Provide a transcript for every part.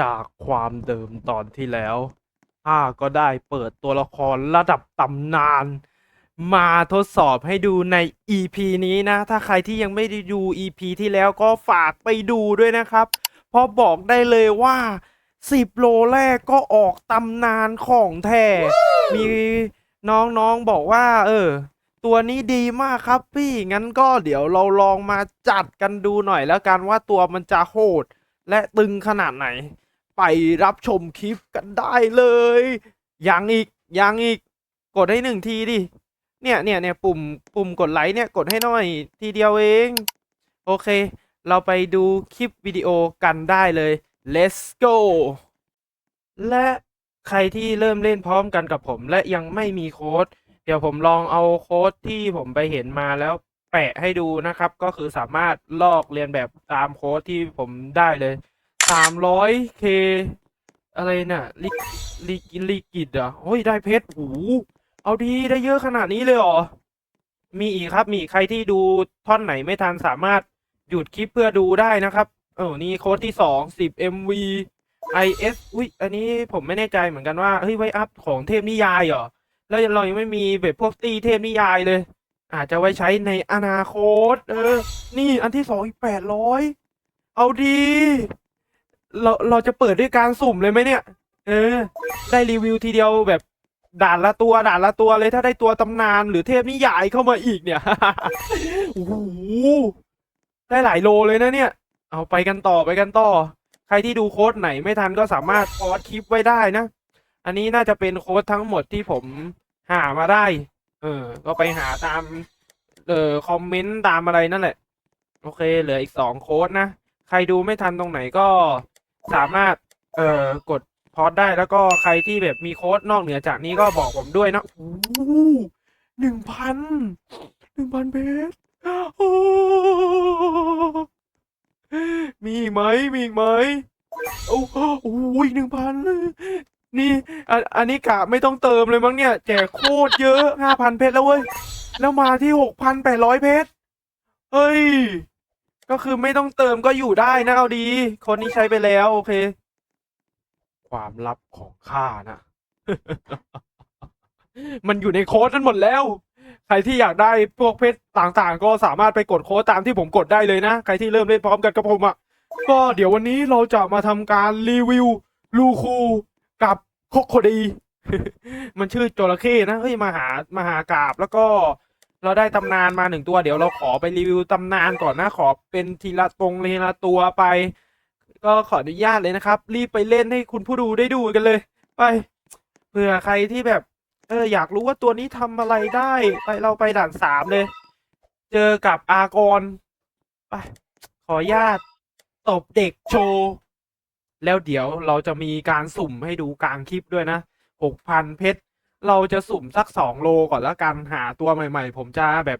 จากความเดิมตอนที่แล้วข้าก็ได้เปิดตัวละครระดับตำนาน มาทดสอบให้ดูใน EP นี้นะ ถ้าใครที่ยังไม่ได้ดู EP ที่แล้วก็ฝากไปดูด้วยนะครับ เพราะบอกได้เลยว่า 10 โลแรกก็ออกตำนานของแท้ มีน้องๆบอกว่า เออ ตัวนี้ดีมากครับพี่ งั้นก็เดี๋ยวเราลองมาจัดกันดูหน่อยแล้วกันว่าตัวมันจะโหด และตึงขนาดไหน ไปรับชมคลิปกันได้เลยยังอีกยังอีก กดให้หนึ่งทีดิ เนี่ยเนี่ยเนี่ยปุ่มปุ่มกดไลค์เนี่ยกดให้หน่อยทีเดียวเอง โอเค เราไปดูคลิปวิดีโอกันได้เลย let's go และใครที่เริ่มเล่นพร้อมกันกับผม และยังไม่มีโค้ด เดี๋ยวผมลองเอาโค้ดที่ผมไปเห็นมาแล้วแปะให้ดูนะครับ ก็คือสามารถลอกเรียนแบบตามโค้ดที่ผมได้เลย สามร้อยเคอะไรน่ะลิลิลิกิดอะโอ้ยได้เพชรหูเอาดีได้เยอะขนาดนี้เลยเหรอ มีอีกครับ มีใครที่ดูท่อนไหนไม่ทันสามารถหยุดคลิปเพื่อดูได้นะครับ เออนี่โค้ดที่สองสิบ MV IS อุ้ยอันนี้ผมไม่แน่ใจเหมือนกันว่าเฮ้ยไว้อัพของเทพนิยายเหรอ แล้วเรายังไม่มีแบบพวกตีเทพนิยายเลย อาจจะไว้ใช้ในอนาคต เออ นี่อันที่สองอีกแปดร้อยเอาดี เราเราจะเปิดด้วยการสุ่มเลยไหมเนี่ย เออ ได้รีวิวทีเดียวแบบด่านละตัวด่านละตัวเลยถ้าได้ตัวตำนานหรือเทพนิยายเข้ามาอีกเนี่ย โอ้โหได้หลายโลเลยนะเนี่ย เอาไปกันต่อไปกันต่อ ใครที่ดูโค้ดไหนไม่ทันก็สามารถพอดคลิปไว้ได้นะ อันนี้น่าจะเป็นโค้ดทั้งหมดที่ผมหามาได้ เออ ก็ไปหาตาม เอ่อคอมเมนต์ตามอะไรนั่นแหละ โอเค เหลืออีกสองโค้ดนะ ใครดูไม่ทันตรงไหนก็ สามารถเอ่อกดพอดได้แล้วก็ใครที่แบบมีโค้ดนอกเหนือจากนี้ก็บอกผมด้วยนะโอ้หนึ่งพันหนึ่งพันเพชรโอ้มีอีกไหมมีอีกไหมโอ้โหหนึ่งพันนี่อันอันนี้กะไม่ต้องเติมเลยมั้งเนี่ยแจกโคตรเยอะห้าพันเพชรแล้วเว้ย แล้วมาที่หกพันแปดร้อยเพชรเฮ้ย ก็คือไม่ต้องเติมก็อยู่ได้นะเอาดี คนนี้ใช้ไปแล้วโอเค ความลับของข้านะ มันอยู่ในโค้ดนั้นหมดแล้ว ใครที่อยากได้พวกเพชรต่างๆ ก็สามารถไปกดโค้ดตามที่ผมกดได้เลยนะ ใครที่เริ่มเล่นพร้อมกันกับผมอะ่ะ ก็เดี๋ยววันนี้เราจะมาทำการรีวิวลูคูกับโคโคดี มันชื่อจระเข้นะ เฮ้ยมาหามาหากราบแล้วก็ เราได้ตำนานมาหนึ่งตัวเดี๋ยวเราขอไปรีวิวตำนานก่อนนะขอเป็นทีละตรงทีละตัวไป ก็ขออนุญาตเลยนะครับ รีบไปเล่นให้คุณผู้ดูได้ดูกันเลย ไปเผื่อใครที่แบบเอออยากรู้ว่าตัวนี้ทำอะไรได้ไปเราไปด่านสามเลย เจอกับอากรไปขออนุญาตตบเด็กโชว์แล้วเดี๋ยวเราจะมีการสุ่มให้ดูกลางคลิปด้วยนะหกพันเพชร เราจะสุ่มสักสองโลก่อนแล้วกันหาตัวใหม่ ๆ ผมจะแบบ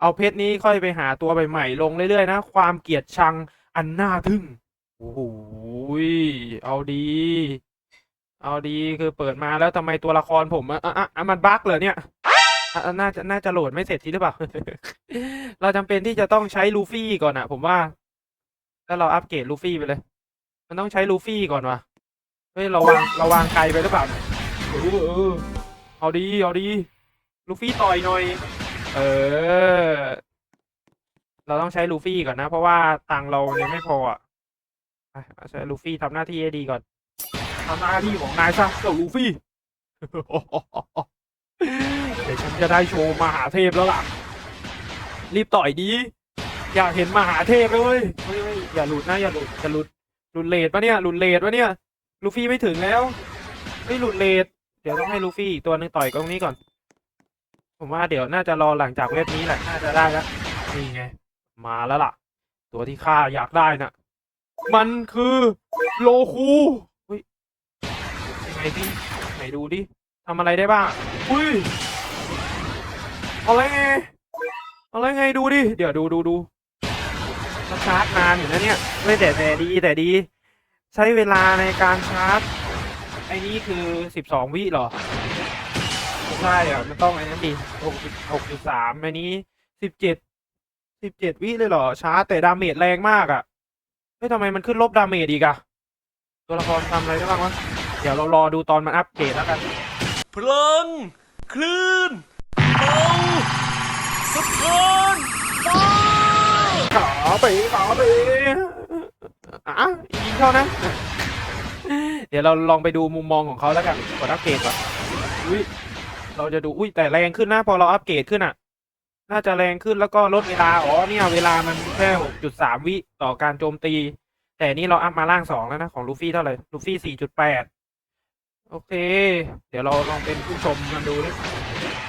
เอาเพชรนี้ค่อยไปหาตัวใหม่ๆลงเรื่อยๆนะ ความเกลียดชังอันน่าทึ่งโอ้โหเอาดี เอาดีคือเปิดมาแล้วทำไมตัวละครผมอะอะอะมันบั๊กเหรอเนี่ยน่าจะน่าจะโหลดไม่เสร็จทีหรือเปล่า เราจำเป็นที่จะต้องใช้ลูฟี่ก่อนอะผมว่าแล้วเราอัปเกรดลูฟี่ไปเลย มันต้องใช้ลูฟี่ก่อนวะเฮ้ยเราวางเราวางไกลไปหรือเปล่าเออ เออเอาดีเอาดีลูฟี่ต่อยหน่อย เออ เราต้องใช้ลูฟี่ก่อนนะ เพราะว่าตังค์เรายังไม่พออะไปเอาใช้ลูฟี่ทำหน้าที่ให้ดีก่อนทำหน้าที่ของนายซะเจ้าลูฟี่เดี๋ยวฉันจะได้โชว์มหาเทพแล้วล่ะ รีบต่อยดี อยากเห็นมหาเทพเลยเว้ยเฮ้ยเฮ้ยอย่าหลุดนะอย่าหลุดจะหลุดหลุดเลดปะเนี่ยหลุดเลดปะเนี่ย ลูฟี่ไม่ถึงแล้ว ไม่หลุดเลด เดี๋ยวต้องให้ลูฟี่อีกตัวหนึ่งต่อยตรงนี้ก่อน ผมว่าเดี๋ยวน่าจะรอหลังจากเว็บนี้แหละน่าจะได้แล้วนี่ไง มาแล้วล่ะ ตัวที่ข้าอยากได้น่ะ มันคือโลคูเฮ้ยยังไงดิไหนดูดิทำอะไรได้บ้างอุ้ยอะไรไงอะไรไงดูดิ เดี๋ยวดูดูดูชาร์จนานอยู่นะเนี่ยไม่แต่แต่ดีแต่ดี ใช้เวลาในการชาร์จ ไอ้นี่คือสิบสองวิเหรอไม่ใช่อะ มันต้องไอ้นั่นดิหกสิบหกสิบสามอันนี้สิบเจ็ดสิบเจ็ดวิเลยเหรอชาร์จแต่ดาเมจแรงมากอะ เฮ้ยทำไมมันขึ้นลบดาเมจอีกอะตัวละครทำอะไรได้บ้างวะ เดี๋ยวเรารอดูตอนมันอัปเกรดแล้วกัน พลัง คลื่นเมาสะท้อนฟ้าขาไปขาไปอะยิงเข้านะ เดี๋ยวเราลองไปดูมุมมองของเขาแล้วกันกดอัปเกรดก่อนอุ้ยเราจะดูอุ้ยแต่แรงขึ้นนะพอเราอัปเกรดขึ้นอะ น่าจะแรงขึ้นแล้วก็ลดเวลาอ๋อเนี่ยเวลามันแค่หกจุดสามวิต่อการโจมตี แต่นี่เราอัพมาล่างสองแล้วนะของลูฟี่เท่าไหร่ลูฟี่สี่จุดแปดโอเค เดี๋ยวเราลองเป็นผู้ชมมันดูดิ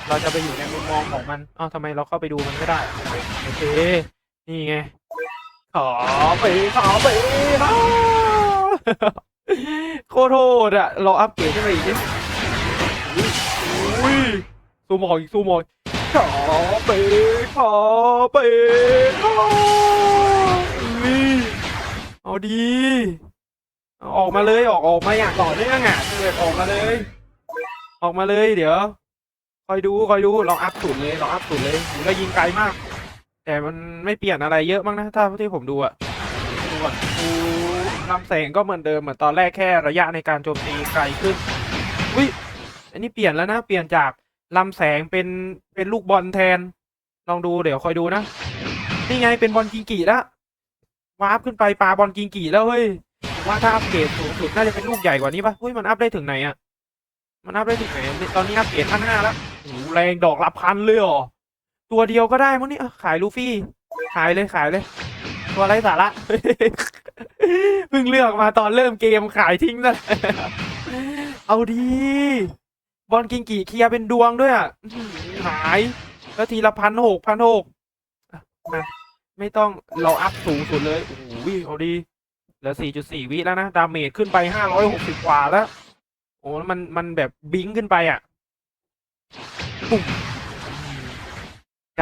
เราจะไปอยู่ในมุมมองของมันอ้าวทำไมเราเข้าไปดูมันไม่ได้โอเคนี่ไงขอไปขอไปอ้า โคตรโหดอะเราอัปเกรดขึ้นไปอีกนิดอุ้ยซูมออกอีกซูมออกขอไปขอไปขออุ้ยเอาดีออกมาเลยออกออกมาอย่างต่อเนื่องอะเกิดออกมาเลย ออกมาเลย เดี๋ยวคอยดูคอยดูเราอัพสุดเลยเราอัพสุดเลยผมก็ยิงไกลมาก แต่มันไม่เปลี่ยนอะไรเยอะมั้งนะถ้าที่ผมดูอะดูก่อนดู ลำแสงก็เหมือนเดิมเหมือนตอนแรกแค่ระยะในการโจมตีไกลขึ้นอุ้ยอันนี้เปลี่ยนแล้วนะ เปลี่ยนจากลำแสงเป็นเป็นลูกบอลแทน ลองดูเดี๋ยวคอยดูนะนี่ไงเป็นบอลกิงกีแล้ววาร์ปขึ้นไปปาบอลกิงกีแล้วเฮ้ยว่าถ้าอัปเกรดสูงสุดน่าจะเป็นลูกใหญ่กว่านี้ปะเฮ้ยมันอัพได้ถึงไหนอะมันอัพได้ถึงไหนตอนนี้อัปเกรดขั้นห้าแล้วโอ้โหแรงดอกละพันเลยเหรอตัวเดียวก็ได้มั้งนี่ขายลูฟี่ขายเลยขายเลย ตัวไรสาระ เพิ่งเลือกมาตอนเริ่มเกมขายทิ้งนั่นเอาดี บอลกิงกีเคลียร์เป็นดวงด้วยอะอื้อหือหาย แล้วทีละพันหกพันหกมาไม่ต้องเราอัพสูงสุดเลยโอ้โหเอาดีเหลือสี่จุดสี่วิแล้วนะ ดาเมจขึ้นไปห้าร้อยหกสิบกว่าแล้ว โอ้มัน มันแบบบิงขึ้นไปอะปุ๊บ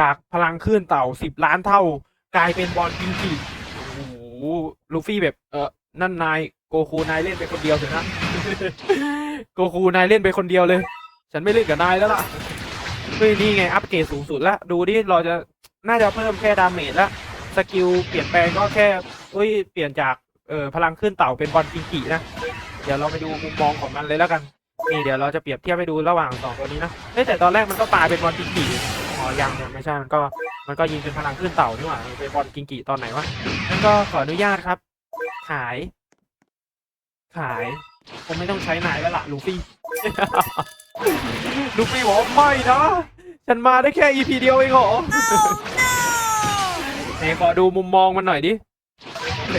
จากพลังคลื่นเต่าสิบล้านเท่า กลายเป็นบอลกิงกิโอ้โหลูฟี่แบบเออนั่นนายโกคูนายเล่นไปคนเดียวเถอะนะ โกคูนายเล่นไปคนเดียวเลย ฉันไม่เล่นกับนายแล้วล่ะเฮ้ยนี่ไงอัปเกรดสูงสุดแล้วดูดิเราจะน่าจะเพิ่มแค่ดาเมจละสกิลเปลี่ยนแปลงก็แค่เฮ้ยเปลี่ยนจากเออพลังคลื่นเต่าเป็นบอลกิงกินะเดี๋ยวเราไปดูมุมมองของมันเลยแล้วกันนี่เดี๋ยวเราจะเปรียบเทียบให้ดูระหว่างสองตัวนี้นะเฮ้ยแต่ตอนแรกมันก็ปาเป็นบอลกิงกิอ๋อยังเนี่ยไม่ใช่มันก็ มันก็ยิงเป็นพลังขึ้นเต่านี่หว่ามันเป็นบอลกิงกิตอนไหนวะนั่นก็ขออนุญาตครับ ขาย ขายคงไม่ต้องใช้นายแล้วล่ะลูฟี่ ลูฟี่บอกว่าไม่นะ ฉันมาได้แค่ EP เดียวเองเหรอไหนขอดูมุมมองมันหน่อยดิโอเค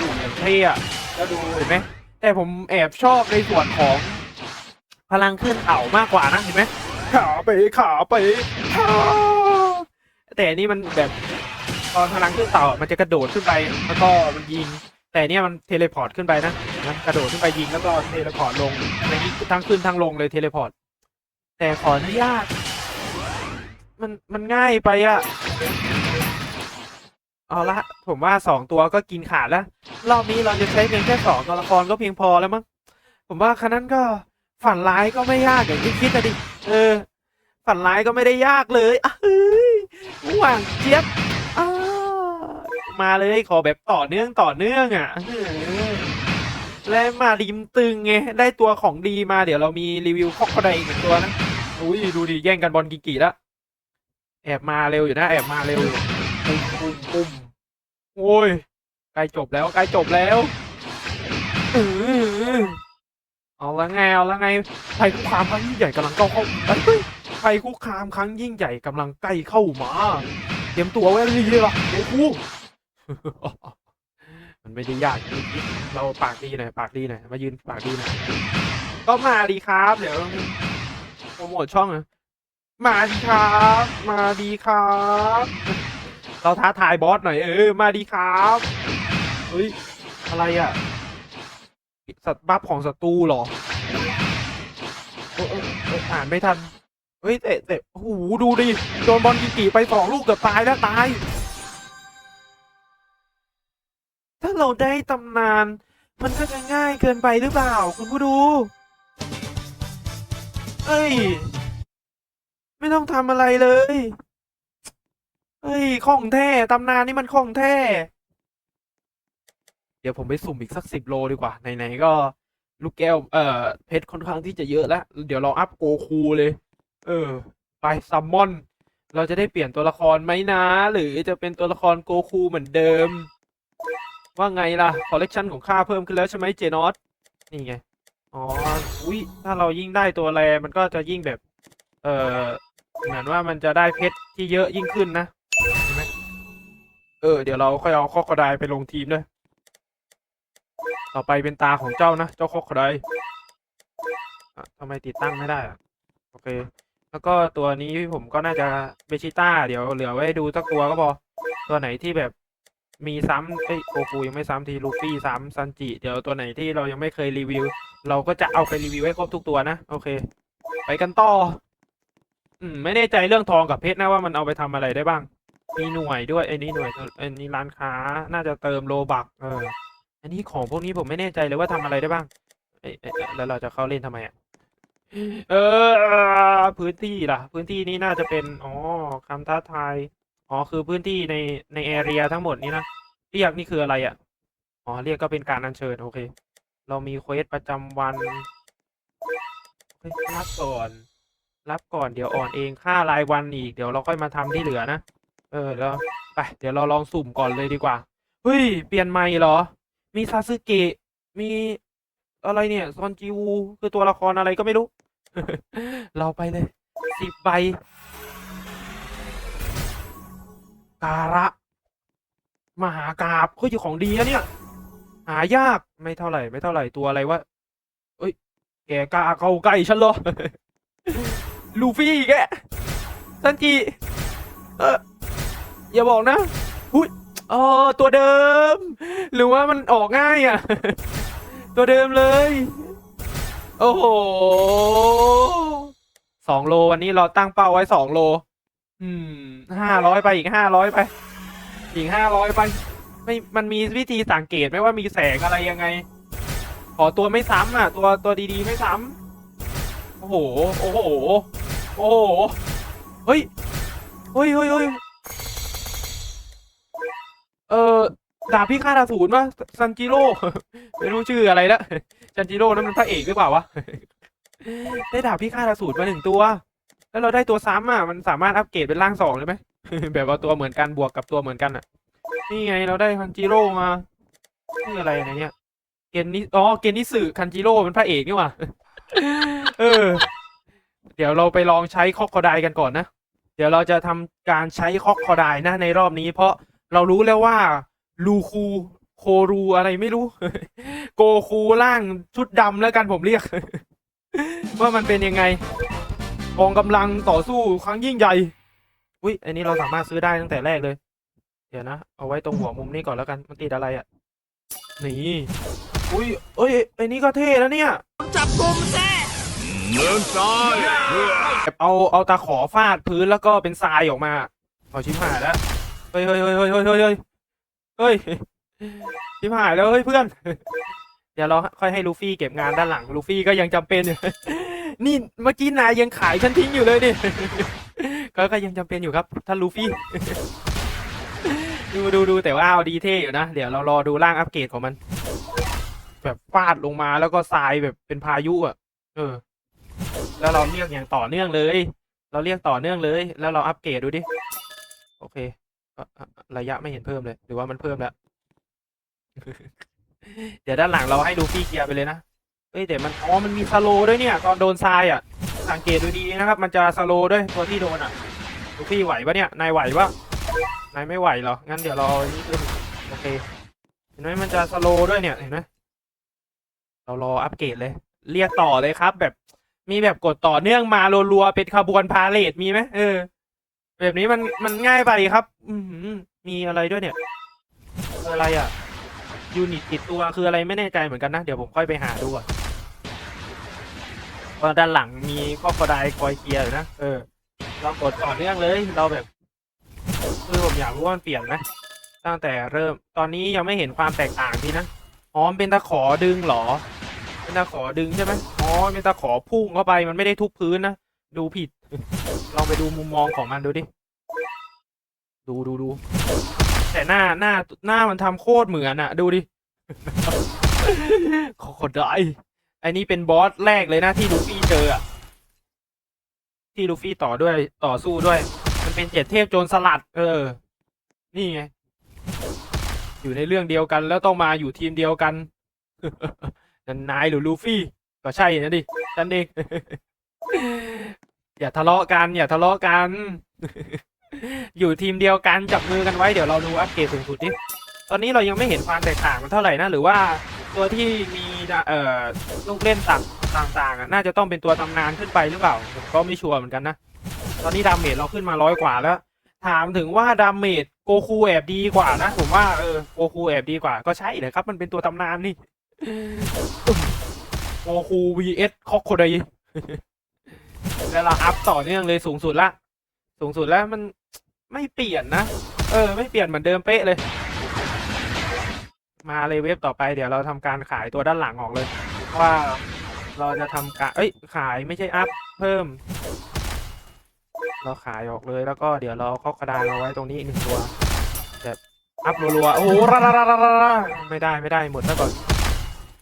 ดูอย่างเท่อะแล้วดูเห็นไหมแต่ผมแอบชอบในส่วนของ พลังขึ้นเต่ามากกว่านะเห็นไหมขาไปขาไปขา แต่อันนี่มันแบบตอนพลังขึ้นเต่าอะมันจะกระโดดขึ้นไปแล้วก็มันยิง แต่เนี่ยมันเทเลพอร์ตขึ้นไปนะนะกระโดดขึ้นไปยิงแล้วก็เทเลพอร์ตลงในนี้ทั้งขึ้นทั้งลงเลยเทเลพอร์ต แต่ขออนุญาตมันมันง่ายไปอะเอาละผมว่าสองตัวก็กินขาดแล้ว รอบนี้เราจะใช้เพียงแค่สองตัวละครก็เพียงพอแล้วมั้งผมว่าคันนั้นก็ฝันร้ายก็ไม่ยากอย่างที่คิดนะดิเออ ฝันร้ายก็ไม่ได้ยากเลยอะเฮ้ยหวานเจี๊ยบอ้ามาเลยขอแบบต่อเนื่องต่อเนื่องอะและมาริมตึงไงได้ตัวของดีมาเดี๋ยวเรามีรีวิวคอกกระไดอีกหนึ่งตัวนะอุ้ยดูดิแย่งกันบอลกิกิแล้วแอบมาเร็วอยู่นะ แอบมาเร็วปุ้มปุ้มปุ้มโอ้ยใกล้จบแล้วใกล้จบแล้วเออเอาละไงเอาละไงภัยคุกคามครั้งยิ่งใหญ่กำลังเข้าเข้า ภัยคุกคามครั้งยิ่งใหญ่กำลังใกล้เข้ามา เตรียมตัวไว้เลยดีล่ะโอ้โหมันไม่ได้ยากเราปากดีหน่อยปากดีหน่อยมายืนปากดีหน่อยก็มาดีครับ เดี๋ยวโปรโมทช่องนะมาดีครับ มาดีครับ เราท้าทายบอสหน่อยเออ มาดีครับเฮ้ยอะไรอะสัตว์บัฟของศัตรูเหรอเออเออเอออ่านไม่ทัน เฮ้ยแต่แต่โอ้โหดูดิโดนบอลกิกิไปสองลูกเกือบตายแล้วตาย ถ้าเราได้ตำนาน มันก็จะง่ายเกินไปหรือเปล่า คุณผู้ดูเอ้ย ไม่ต้องทำอะไรเลยเฮ้ยของแท้ตำนานนี่มันของแท้เดี๋ยวผมไปสุ่มอีกสักสิบโลดีกว่าไหนๆก็ ลูกแก้วเอ่อเพชรค่อนข้างที่จะเยอะแล้ว เดี๋ยวเราอัพโกคูเลย เออ ไปซัมมอน เราจะได้เปลี่ยนตัวละครไหมนะ หรือจะเป็นตัวละครโกคูเหมือนเดิม ว่าไงล่ะ คอลเลกชันของข้าเพิ่มขึ้นแล้วใช่ไหมเจนอสนี่ไง อ๋อ อุ้ยถ้าเรายิ่งได้ตัวแรมันก็จะยิ่งแบบ เออเหมือนว่ามันจะได้เพชรที่เยอะยิ่งขึ้นนะเออ เดี๋ยวเราค่อยเอาข้อกระไดไปลงทีมด้วย ต่อไปเป็นตาของเจ้านะ เจ้าข้อกระไดทำไมติดตั้งไม่ได้อะโอเค แล้วก็ตัวนี้ผมก็น่าจะเบชิต้าเดี๋ยวเหลือไว้ดูสักตัวก็พอ ตัวไหนที่แบบมีซ้ำเอ้โกคูยังไม่ซ้ำทีลูฟี่ซ้ำซันจิเดี๋ยวตัวไหนที่เรายังไม่เคยรีวิว เราก็จะเอาไปรีวิวให้ครบทุกตัวนะ โอเค ไปกันต่อ อืม ไม่แน่ใจเรื่องทองกับเพชรนะว่ามันเอาไปทำอะไรได้บ้าง มีหน่วยด้วยไอ้นี่หน่วยไอ้นี่ร้านค้า น่าจะเติมโลบัก เออ อันนี้ของพวกนี้ผมไม่แน่ใจเลยว่าทำอะไรได้บ้างเอ้แล้วเราจะเข้าเล่นทำไมอะ เออ พื้นที่ล่ะ พื้นที่นี้น่าจะเป็น อ๋อคำท้าทาย อ๋อ คือพื้นที่ในในแอเรียทั้งหมดนี้นะ เรียกนี่คืออะไรอะ อ๋อ เรียกก็เป็นการอัญเชิญ โอเค เรามีเควสประจำวันรับก่อน รับก่อน เดี๋ยวอ่อนเอง ค่ารายวันอีก เดี๋ยวเราค่อยมาทำที่เหลือนะ เออ แล้ว ไป เดี๋ยวเราลองสุ่มก่อนเลยดีกว่า เฮ้ย เปลี่ยนใหม่เหรอ มีซาสึเกะ มีอะไรเนี่ย ซอนจิวู คือตัวละครอะไรก็ไม่รู้ เราไปเลยสิบใบการะ มหากราบเฮ้ยอยู่ของดีนะเนี่ย หายากไม่เท่าไหร่ ไม่เท่าไหร่ตัวอะไรวะเอ้ย แกกล้าเข้าใกล้ฉันเหรอ ลูฟี่แกซันจิเอออย่าบอกนะอุ้ยอ๋อตัวเดิม หรือว่ามันออกง่ายอะ ตัวเดิมเลย โอ้โหสองโลวันนี้เราตั้งเป้าไว้สองโล อืมห้าร้อยไปอีกห้าร้อยไป อีกห้าร้อยไป ไม่มันมีวิธีสังเกตไหมว่ามีแสงอะไรยังไง ขอตัวไม่ซ้ำอะ ตัวตัวดีๆไม่ซ้ำโอ้โห โอ้โห โอ้โห เฮ้ย เฮ้ยเฮ้ยเฮ้ยเออดาบพี่ฆาตอสูรป่ะซันจิโร่ไม่รู้ชื่ออะไรละ ซันจิโร่นั่นมันพระเอกหรือเปล่าวะ ได้ดาบพี่ฆาตอสูรมาหนึ่งตัว แล้วเราได้ตัวซ้ำอะ มันสามารถอัปเกรดเป็นร่างสองเลยไหม แบบว่าตัวเหมือนกันบวกกับตัวเหมือนกันอะ นี่ไงเราได้คันจิโร่มาชื่ออะไรนะเนี่ย เกนนิอ๋อ เกนนิสึคันจิโร่เป็นพระเอกนี่หว่า เออ เดี๋ยวเราไปลองใช้คอกคอไดกันก่อนนะ เดี๋ยวเราจะทำการใช้คอกคอไดนะในรอบนี้ เพราะเรารู้แล้วว่าลูคู โครูอะไรไม่รู้ โกคูล่างชุดดำแล้วกันผมเรียก ว่ามันเป็นยังไงกองกำลังต่อสู้ครั้งยิ่งใหญ่อุ้ยอันนี้เราสามารถซื้อได้ตั้งแต่แรกเลย เดี๋ยวนะ เอาไว้ตรงหัวมุมนี้ก่อนแล้วกัน มันติดอะไรอะ่ะ นี่อุ้ยเอ้ยไอ้นี่ก็เท่แล้วเนี่ย จับกลุ่มแซ่เลื่อนซ้ายเอาเอาตาขอฟาดพื้นแล้วก็เป็นทรายออกมา เอาชิ้นหายแล้ว เฮ้ยเฮ้ยเฮ้ยเฮ้ยเฮ้ยเฮ้ยเฮ้ย ชิบหายแล้วเฮ้ยเพื่อน เดี๋ยวเราค่อยให้ลูฟี่เก็บงานด้านหลังลูฟี่ก็ยังจำเป็นอยู่นี่เมื่อกี้นายยังขายฉันทิ้งอยู่เลยดิก็ก็ยังจำเป็นอยู่ครับท่านลูฟี่ ดูดูดูแต่ว่าเอาดีเท่อยู่นะเดี๋ยวเรารอดูร่างอัปเกรดของมัน แบบฟาดลงมาแล้วก็ทรายแบบเป็นพายุอะ เออ แล้วเราเรียกอย่างต่อเนื่องเลย เราเรียกต่อเนื่องเลย แล้วเราอัปเกรดดูดิโอเคระยะไม่เห็นเพิ่มเลย หรือว่ามันเพิ่มแล้ว เดี๋ยวด้านหลังเราให้ลูฟี่เคลียร์ไปเลยนะเอ้ยแต่มันอ๋อมันมีสโลด้วยเนี่ย ตอนโดนทรายอะ สังเกตดูดีนะครับ มันจะสโลด้วยตัวที่โดนอะลูฟี่ไหวปะเนี่ยนายไหวปะนายไม่ไหวเหรองั้นเดี๋ยวเราอันนี้ขึ้นโอเคเห็นไหมมันจะสโลด้วยเนี่ยเห็นไหมเรารออัปเกรดเลย เรียกต่อเลยครับ แบบมีแบบกดต่อเนื่องมารัวๆเป็นขบวนพาเลทมีไหมเออ แบบนี้มันมันง่ายไปครับ อืมีอะไรด้วยเนี่ย อะไรอะ ยูนิตติดตัวคืออะไรไม่แน่ใจเหมือนกันนะ เดี๋ยวผมค่อยไปหาดูอะเพราะด้านหลังมีข้อกระไดคอยเคลียร์อยู่นะ เออ เรากดต่อเนื่องเลย เราแบบคือผมอยากรู้ว่ามันเปลี่ยนไหมตั้งแต่เริ่ม ตอนนี้ยังไม่เห็นความแตกต่างทีนะอ๋อเป็นตะขอดึงหรอ เป็นตะขอดึงใช่ไหมอ๋อ เป็นตะขอพุ่งเข้าไป มันไม่ได้ทุบพื้นนะ ดูผิด ลองไปดูมุมมองของมันดูดิ ดูดูดู แต่หน้าหน้าหน้ามันทำโคตรเหมือนอะดูดิขอขอได้อันนี้เป็นบอสแรกเลยนะที่ลูฟี่เจออะที่ลูฟี่ต่อด้วยต่อสู้ด้วย มันเป็นเจ็ดเทพโจรสลัด เออ นี่ไง อยู่ในเรื่องเดียวกัน แล้วต้องมาอยู่ทีมเดียวกันนันนายหรือลูฟี่ ก็ใช่นะดิฉันเองอย่าทะเลาะกัน อย่าทะเลาะกัน อยู่ทีมเดียวกันจับมือกันไว้เดี๋ยวเราดูอัปเกรดสูงสุดดิตอนนี้เรายังไม่เห็นความแตกต่างมันเท่าไหร่นะหรือว่าตัวที่มีเอ่อลูกเล่นต่างต่างๆอะน่าจะต้องเป็นตัวตำนานขึ้นไปหรือเปล่าผมก็ไม่ชัวร์เหมือนกันนะตอนนี้ดาเมจเราขึ้นมาร้อยกว่าแล้ว ถามถึงว่าดาเมจโกคูแอบดีกว่านะผมว่าเออโกคูแอบดีกว่าก็ใช่เลยครับมันเป็นตัวตำนานนี่โกคู vs คอกโคไดแล้วเราอัพต่อเนื่องเลยสูงสุดละ สูงสุดแล้วมัน ไม่เปลี่ยนนะ เออ ไม่เปลี่ยนเหมือนเดิมเป๊ะเลย มาเลยเว็บต่อไปเดี๋ยวเราทำการขายตัวด้านหลังออกเลย ว่าเราจะทำการเอ้ยขายไม่ใช่อัพเพิ่ม เราขายออกเลยแล้วก็เดี๋ยวเราเข้ากระดานเอาไว้ตรงนี้หนึ่งตัวแบบอัพรัวๆโอ้โหราราราราราไม่ได้ไม่ได้หมดซะก่อน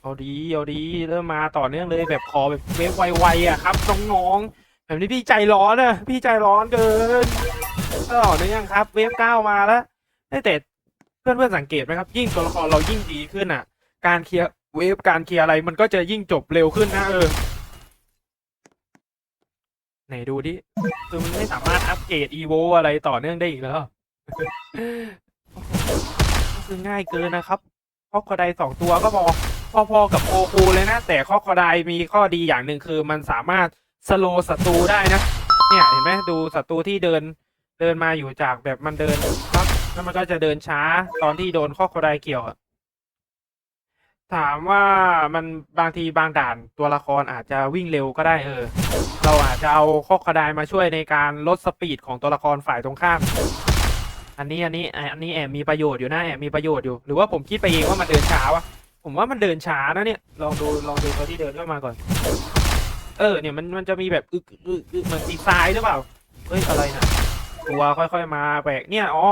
เอาดีเอาดีเริ่มมาต่อเนื่องเลยแบบขอแบบเวฟไวๆอะครับน้องๆ แบบนี้พี่ใจร้อนอะพี่ใจร้อนเกินต่อเนื่องครับ เวฟเก้ามาแล้วแต่เพื่อนเพื่อนสังเกตไหมครับ ยิ่งตัวละครเรายิ่งดีขึ้นอะการเคลียร์เวฟการเคลียร์อะไรมันก็จะยิ่งจบเร็วขึ้นนะเออไหนดูดิคือมันไม่สามารถอัปเกรดอีโวอะไรต่อเนื่องได้อีกแล้วก็คือง่ายเกินนะครับคอกคอไดสองตัวก็พอพอๆกับโกคูเลยนะ แต่ข้อคอไดมีข้อดีอย่างหนึ่งคือมันสามารถ สโลศัตรูได้นะ เนี่ยเห็นไหมดูศัตรูที่เดินเดินมาอยู่จากแบบมันเดินครับ แล้วมันก็จะเดินช้าตอนที่โดนข้อคอไดเกี่ยวถามว่ามันบางทีบางด่านตัวละครอาจจะวิ่งเร็วก็ได้เออ เราอาจจะเอาข้อคอไดมาช่วยในการลดสปีดของตัวละครฝ่ายตรงข้ามอันนี้อันนี้อันนี้แอบมีประโยชน์อยู่นะแอบมีประโยชน์อยู่หรือว่าผมคิดไปเองว่ามันเดินช้าวะผมว่ามันเดินช้านะเนี่ยลองดูลองดูตัวที่เดินเข้ามาก่อน เออเนี่ยมันมันจะมีแบบอึกอึกอึกเหมือนตีทรายหรือเปล่าเฮ้ยอะไรนะตัวค่อยๆมาแปลกเนี่ยอ๋อ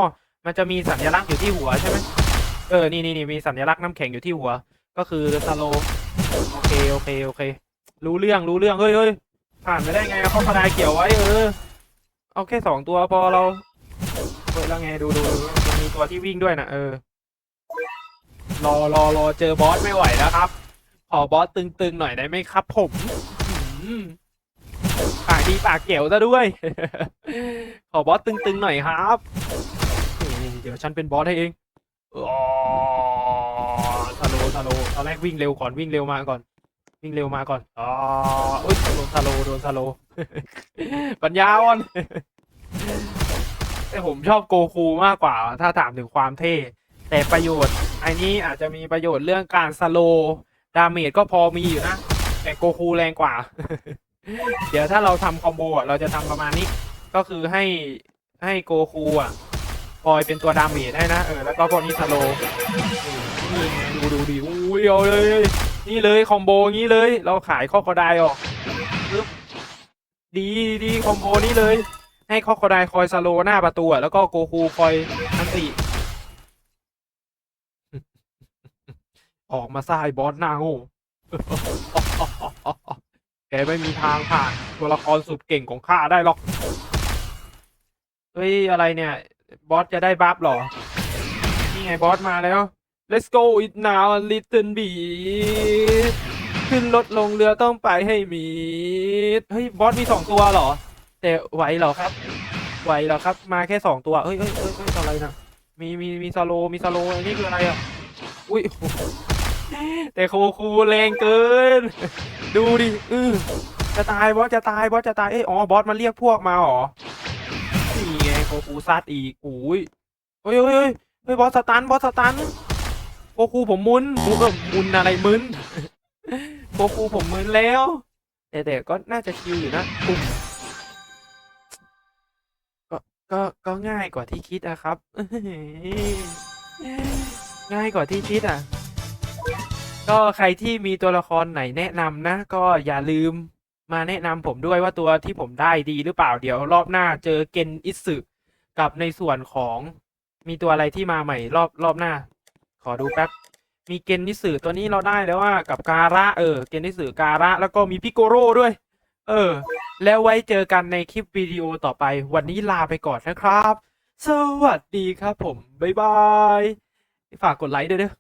มันจะมีสัญลักษณ์อยู่ที่หัวใช่ไหมเออนี่นี่นี่มีสัญลักษณ์น้ำแข็งอยู่ที่หัว ก็คือสโลโอเคโอเคโอเค รู้เรื่องรู้เรื่องเฮ้ยเฮ้ยผ่านไปได้ไงเขาะกระดายเกี่ยวไว้เออเอาแค่สองตัวพอเราเฮ้ยแล้วไงดูดูมันมีตัวที่วิ่งด้วยนะเออรอรอรอเจอบอสไม่ไหวแล้วครับ ขอบอสตึงๆหน่อยได้ไหมครับผม ปากดีปากเกี่ยวซะด้วย ขอบอสตึงๆหน่อยครับ เดี๋ยวฉันเป็นบอสให้เองอ๋อสโลว์สโลตอนแรกวิ่งเร็วก่อนวิ่งเร็วมาก่อน วิ่งเร็วมาก่อนอ๋ออุ้ยโดนสโลโดนสโลปัญญาอ่อนแต่ผมชอบโกคูมากกว่า ถ้าถามถึงความเท่ แต่ประโยชน์ อันนี้อาจจะมีประโยชน์เรื่องการสโลดาเมจก็พอมีอยู่นะ แต่โกคูแรงกว่า เดี๋ยวถ้าเราทำคอมโบอะเราจะทำประมาณนี้ ก็คือให้ให้โกคูอะคอยเป็นตัวดาเมจให้นะ เออ แล้วก็พวกนี้สโลนี่ไงดูดูดิอุ้ยเอาเลย นี่เลยคอมโบงี้เลย เราขายข้อคอไดออกปึ๊บดีดีคอมโบนี้เลย ให้ข้อคอไดคอยสโลหน้าประตูแล้วก็โกคูคอยอันติออกมาซ่าไอ้บอสหน้าโง่ แกไม่มีทางผ่านตัวละครสุดเก่งของข้าได้หรอก เฮ้ย อะไรเนี่ย บอสจะได้บัฟหรอ นี่ไงบอสมาแล้ว let's go it now little bit ขึ้นรถลงเรือต้องไปให้มีดเฮ้ย บอสมีสองตัวหรอ แต่ไหวหรอครับ ไหวหรอครับ มาแค่สองตัว เฮ้ยเฮ้ยเฮ้ยเฮ้ยอะไรนะมีมีมีสโลมีสโลอันนี้คืออะไรอะ อุ้ย แต่โคคูแรงเกิน ดูดิอือจะตายบอสจะตายบอสจะตายเอ้ยอ๋อบอสมาเรียกพวกมาเหรอนี่ไงโคคูซัดอีกอุ้ยเฮ้ยเฮ้ยเฮ้ยบอสสตันบอสสตันโคคูผมมุนมุนเออมุนอะไรมึนโคคูผมมึนแล้วแต่แต่ก็น่าจะคิวอยู่นะปุ่มก็ก็ก็ง่ายกว่าที่คิดอะครับ ง่ายกว่าที่คิดอะ ก็ใครที่มีตัวละครไหนแนะนำนะ ก็อย่าลืมมาแนะนำผมด้วยว่าตัวที่ผมได้ดีหรือเปล่าเดี๋ยวรอบหน้าเจอเกนอิสึกับในส่วนของมีตัวอะไรที่มาใหม่รอบรอบหน้า ขอดูแป๊บมีเกนนิสึตัวนี้เราได้แล้วว่ากับการะเออ เกนนิสึการะ แล้วก็มีพิโกโร่ด้วย เออ แล้วไว้เจอกันในคลิปวิดีโอต่อไป วันนี้ลาไปก่อนนะครับ สวัสดีครับผม บ๊ายบาย ฝากกดไลค์ด้วยเด้อ